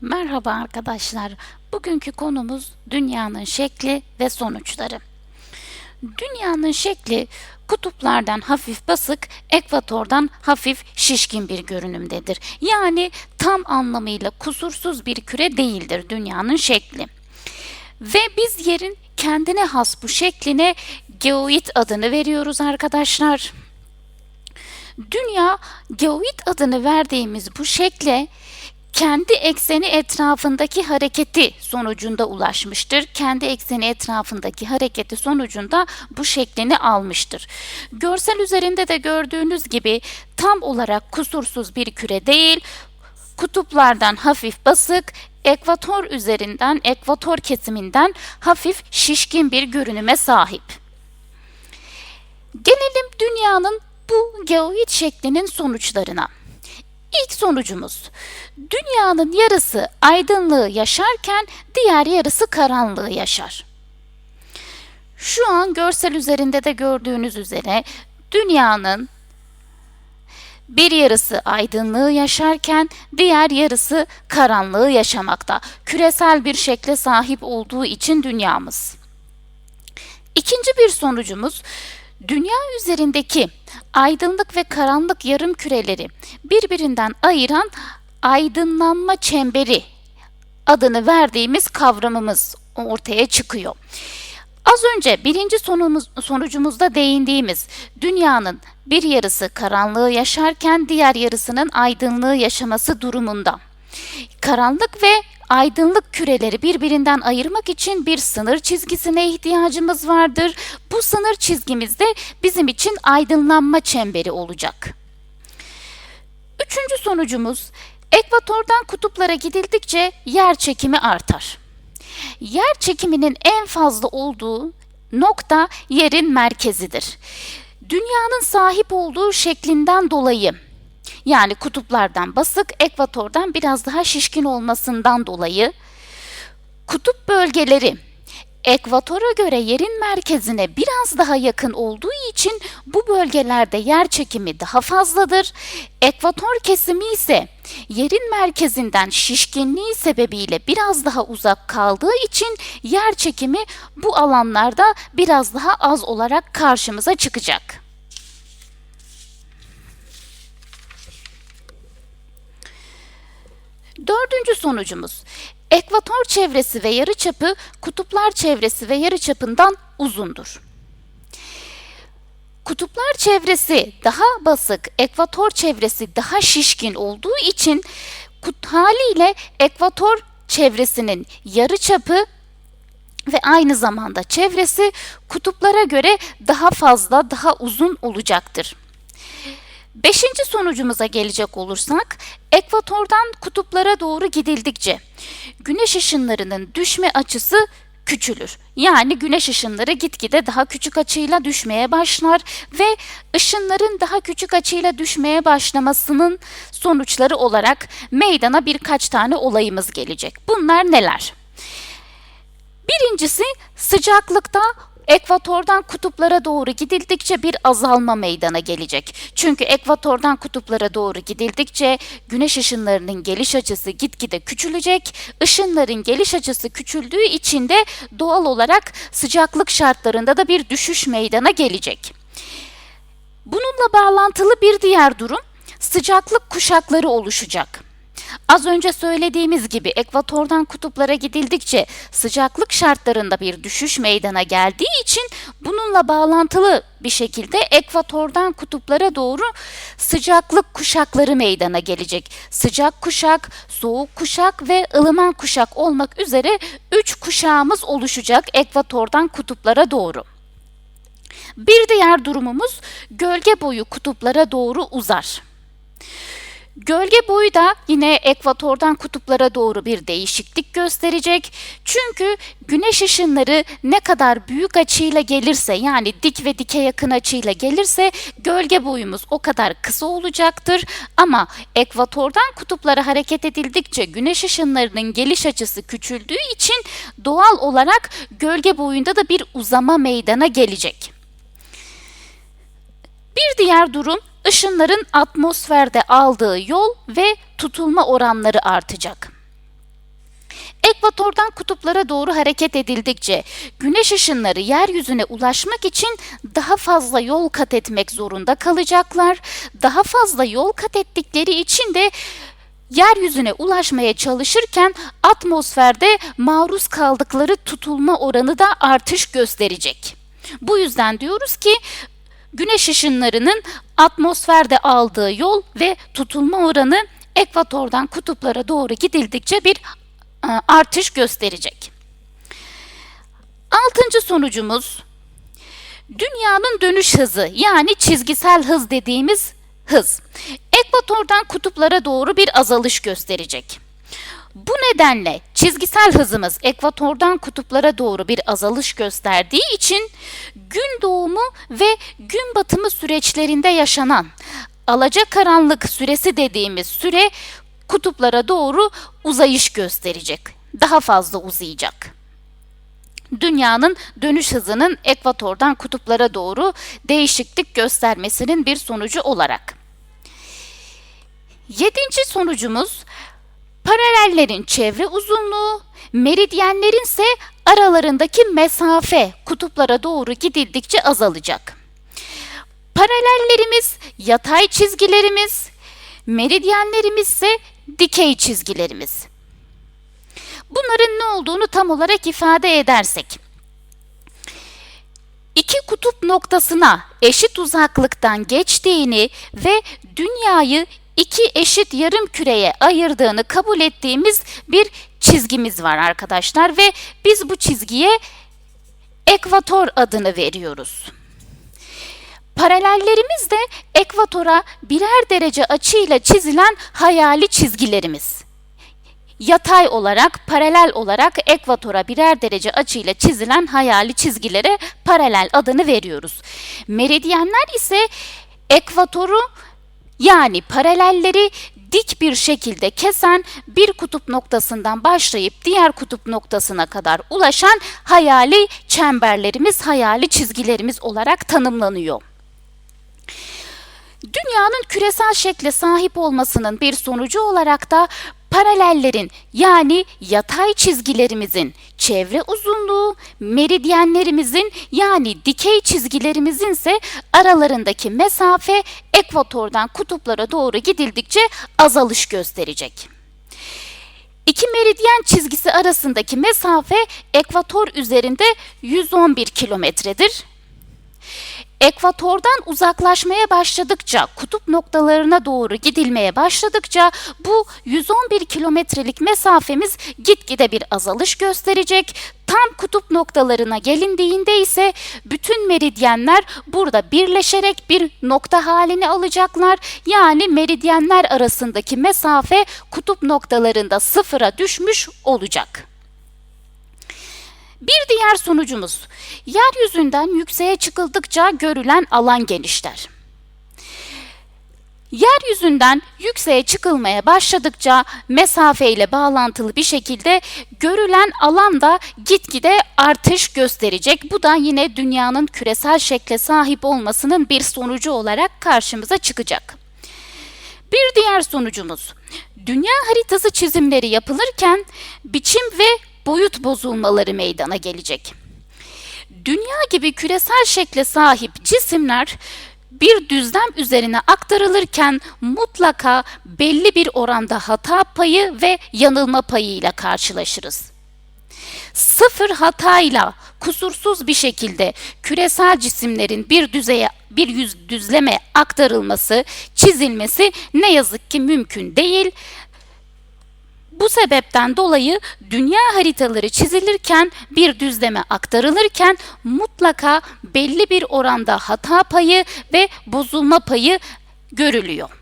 Merhaba arkadaşlar. Bugünkü konumuz dünyanın şekli ve sonuçları. Dünyanın şekli kutuplardan hafif basık, ekvatordan hafif şişkin bir görünümdedir. Yani tam anlamıyla kusursuz bir küre değildir dünyanın şekli. Ve biz yerin kendine has bu şekline geoid adını veriyoruz arkadaşlar. Dünya geoid adını verdiğimiz bu şekle kendi ekseni etrafındaki hareketi sonucunda ulaşmıştır. Kendi ekseni etrafındaki hareketi sonucunda bu şeklini almıştır. Görsel üzerinde de gördüğünüz gibi tam olarak kusursuz bir küre değil, kutuplardan hafif basık, ekvator üzerinden, ekvator kesiminden hafif şişkin bir görünüme sahip. Gelelim dünyanın bu geoid şeklinin sonuçlarına. İlk sonucumuz dünyanın yarısı aydınlığı yaşarken diğer yarısı karanlığı yaşar. Şu an görsel üzerinde de gördüğünüz üzere dünyanın bir yarısı aydınlığı yaşarken diğer yarısı karanlığı yaşamakta. Küresel bir şekle sahip olduğu için dünyamız. İkinci bir sonucumuz dünya üzerindeki aydınlık ve karanlık yarım küreleri birbirinden ayıran aydınlanma çemberi adını verdiğimiz kavramımız ortaya çıkıyor. Az önce birinci sonumuz, sonucumuzda değindiğimiz dünyanın bir yarısı karanlığı yaşarken diğer yarısının aydınlığı yaşaması durumunda. Karanlık ve aydınlık küreleri birbirinden ayırmak için bir sınır çizgisine ihtiyacımız vardır. Bu sınır çizgimiz de bizim için aydınlanma çemberi olacak. Üçüncü sonucumuz ekvatordan kutuplara gidildikçe yer çekimi artar. Yer çekiminin en fazla olduğu nokta yerin merkezidir. Dünyanın sahip olduğu şeklinden dolayı yani kutuplardan basık, ekvatordan biraz daha şişkin olmasından dolayı kutup bölgeleri ekvatora göre yerin merkezine biraz daha yakın olduğu için bu bölgelerde yer çekimi daha fazladır. Ekvator kesimi ise yerin merkezinden şişkinliği sebebiyle biraz daha uzak kaldığı için yer çekimi bu alanlarda biraz daha az olarak karşımıza çıkacak. Dördüncü sonucumuz. Ekvator çevresi ve yarıçapı kutuplar çevresi ve yarıçapından uzundur. Kutuplar çevresi daha basık, ekvator çevresi daha şişkin olduğu için kut haliyle ekvator çevresinin yarıçapı ve aynı zamanda çevresi kutuplara göre daha fazla, daha uzun olacaktır. Beşinci sonucumuza gelecek olursak, ekvatordan kutuplara doğru gidildikçe güneş ışınlarının düşme açısı küçülür. Yani güneş ışınları gitgide daha küçük açıyla düşmeye başlar ve ışınların daha küçük açıyla düşmeye başlamasının sonuçları olarak meydana birkaç tane olayımız gelecek. Bunlar neler? Birincisi sıcaklıkta ekvatordan kutuplara doğru gidildikçe bir azalma meydana gelecek. Çünkü ekvatordan kutuplara doğru gidildikçe güneş ışınlarının geliş açısı gitgide küçülecek. Işınların geliş açısı küçüldüğü için de doğal olarak sıcaklık şartlarında da bir düşüş meydana gelecek. Bununla bağlantılı bir diğer durum sıcaklık kuşakları oluşacak. Az önce söylediğimiz gibi ekvatordan kutuplara gidildikçe sıcaklık şartlarında bir düşüş meydana geldiği için bununla bağlantılı bir şekilde ekvatordan kutuplara doğru sıcaklık kuşakları meydana gelecek. Sıcak kuşak, soğuk kuşak ve ılıman kuşak olmak üzere 3 kuşağımız oluşacak ekvatordan kutuplara doğru. Bir diğer durumumuz gölge boyu kutuplara doğru uzar. Gölge boyu da yine ekvatordan kutuplara doğru bir değişiklik gösterecek. Çünkü güneş ışınları ne kadar büyük açıyla gelirse yani dik ve dike yakın açıyla gelirse gölge boyumuz o kadar kısa olacaktır. Ama ekvatordan kutuplara hareket edildikçe güneş ışınlarının geliş açısı küçüldüğü için doğal olarak gölge boyunda da bir uzama meydana gelecek. Bir diğer durum ışınların atmosferde aldığı yol ve tutulma oranları artacak. Ekvatordan kutuplara doğru hareket edildikçe güneş ışınları yeryüzüne ulaşmak için daha fazla yol kat etmek zorunda kalacaklar. Daha fazla yol kat ettikleri için de yeryüzüne ulaşmaya çalışırken atmosferde maruz kaldıkları tutulma oranı da artış gösterecek. Bu yüzden diyoruz ki güneş ışınlarının atmosferde aldığı yol ve tutulma oranı ekvatordan kutuplara doğru gidildikçe bir e, artış gösterecek. Altıncı sonucumuz dünyanın dönüş hızı yani çizgisel hız dediğimiz hız ekvatordan kutuplara doğru bir azalış gösterecek. Bu nedenle çizgisel hızımız ekvatordan kutuplara doğru bir azalış gösterdiği için gün doğumu ve gün batımı süreçlerinde yaşanan alacakaranlık süresi dediğimiz süre kutuplara doğru uzayış gösterecek. Daha fazla uzayacak. Dünyanın dönüş hızının ekvatordan kutuplara doğru değişiklik göstermesinin bir sonucu olarak. Yedinci sonucumuz paralellerin çevre uzunluğu, meridyenlerin ise aralarındaki mesafe kutuplara doğru gidildikçe azalacak. Paralellerimiz yatay çizgilerimiz, meridyenlerimiz ise dikey çizgilerimiz. Bunların ne olduğunu tam olarak ifade edersek, iki kutup noktasına eşit uzaklıktan geçtiğini ve dünyayı iki eşit yarım küreye ayırdığını kabul ettiğimiz bir çizgimiz var arkadaşlar ve biz bu çizgiye ekvator adını veriyoruz. Paralellerimiz de ekvatora birer derece açıyla çizilen hayali çizgilerimiz. Yatay olarak, paralel olarak ekvatora birer derece açıyla çizilen hayali çizgilere paralel adını veriyoruz. Meridyenler ise ekvatoru yani paralelleri dik bir şekilde kesen bir kutup noktasından başlayıp diğer kutup noktasına kadar ulaşan hayali çemberlerimiz, hayali çizgilerimiz olarak tanımlanıyor. Dünyanın küresel şekle sahip olmasının bir sonucu olarak da paralellerin yani yatay çizgilerimizin çevre uzunluğu, meridyenlerimizin yani dikey çizgilerimizin ise aralarındaki mesafe ekvatordan kutuplara doğru gidildikçe azalış gösterecek. İki meridyen çizgisi arasındaki mesafe ekvator üzerinde 111 kilometredir. Ekvatordan uzaklaşmaya başladıkça, kutup noktalarına doğru gidilmeye başladıkça bu 111 kilometrelik mesafemiz gitgide bir azalış gösterecek. Tam kutup noktalarına gelindiğinde ise bütün meridyenler burada birleşerek bir nokta halini alacaklar. Yani meridyenler arasındaki mesafe kutup noktalarında sıfıra düşmüş olacak. Diğer sonucumuz, yeryüzünden yükseğe çıkıldıkça görülen alan genişler. Yeryüzünden yükseğe çıkılmaya başladıkça mesafe ile bağlantılı bir şekilde görülen alan da gitgide artış gösterecek. Bu da yine dünyanın küresel şekle sahip olmasının bir sonucu olarak karşımıza çıkacak. Bir diğer sonucumuz, dünya haritası çizimleri yapılırken biçim ve boyut bozulmaları meydana gelecek. Dünya gibi küresel şekle sahip cisimler bir düzlem üzerine aktarılırken mutlaka belli bir oranda hata payı ve yanılma payıyla karşılaşırız. Sıfır hatayla kusursuz bir şekilde küresel cisimlerin bir düzeye bir yüz düzleme aktarılması, çizilmesi ne yazık ki mümkün değil. Bu sebepten dolayı dünya haritaları çizilirken bir düzleme aktarılırken mutlaka belli bir oranda hata payı ve bozulma payı görülüyor.